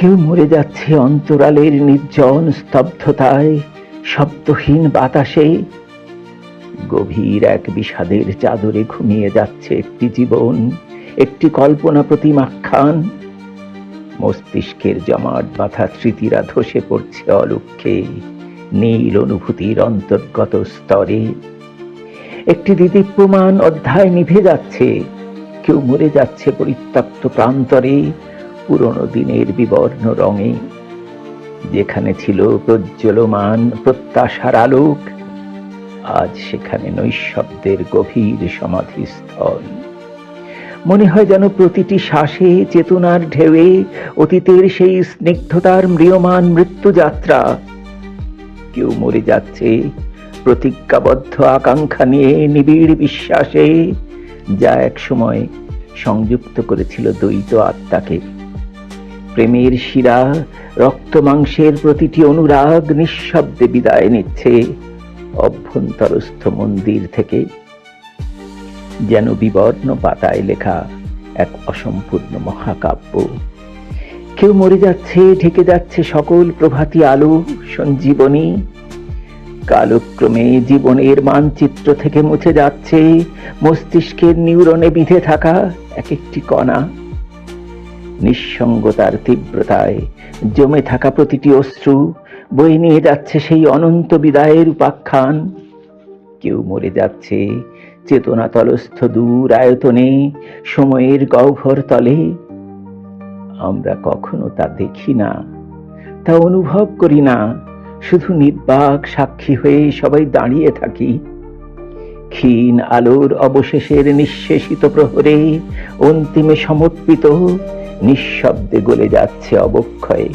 কেউ মরে যাচ্ছে অন্তরালের নির্জন স্তব্ধতায়, শব্দহীন বাতাসে। গভীর এক বিষাদের চাদরে ঘুমিয়ে যাচ্ছে একটি জীবন, একটি কল্পনা প্রতিমাখ্যান। মস্তিষ্কের জমাট বাঁধা স্মৃতিরা ধসে পড়ছে অলক্ষে নীল অনুভূতির অন্তর্গত স্তরে। একটি দিদীপ্যমান অধ্যায় নিভে যাচ্ছে, কেউ মরে যাচ্ছে পরিত্যক্ত প্রান্তরে। পুরনো দিনের বিবর্ণ রঙে। যেখানে ছিল প্রজ্বলমান প্রত্যাশার আলোক, আজ সেখানে নৈশব্দের গভীর সমাধিস্থল। মনে হয় যেন প্রতিটি শ্বাসে চেতনার ঢেউয়ে অতীতের সেই স্নিগ্ধতার ম্রিয়মান মৃত্যুযাত্রা। কেউ মরে যাচ্ছে, প্রতিজ্ঞাবদ্ধ আকাঙ্ক্ষা নিয়ে নিবিড় বিশ্বাসে, যা এক সময় সংযুক্ত করেছিল দ্বৈত আত্মাকে। প্রেমের শিরা, রক্ত মাংসের প্রতিটি অনুরাগ নিঃশব্দে বিদায় নিচ্ছে অভ্যন্তরস্থ মন্দির থেকে। যেন বিবর্ণ পাতায় লেখা এক অসম্পূর্ণ মহাকাব্য। কেউ মরে যাচ্ছে, ঢেকে যাচ্ছে সকল প্রভাতী আলো, সঞ্জীবনী। কালক্রমে জীবনের মানচিত্র থেকে মুছে যাচ্ছে মস্তিষ্কের নিউরনে বিঁধে থাকা এক একটি কণা। নিঃসঙ্গতার তীব্রতায় জমে থাকা প্রতিটি অশ্রু বয়ে নিয়ে যাচ্ছে সেই অনন্ত বিদায়ের উপাখ্যান। কেউ মরে যাচ্ছে চেতনা তলস্থ দূর আয়তনে, সময়ের গহ্বর তলে। আমরা কখনো তা দেখি না, তা অনুভব করি না, শুধু নির্বাক সাক্ষী হয়ে সবাই দাঁড়িয়ে থাকি। ক্ষীণ আলোর অবশেষের নিঃশেষিত প্রহরে অন্তিমে সমর্পিত নিঃশব্দে গলে যাচ্ছে অবক্ষয়ে।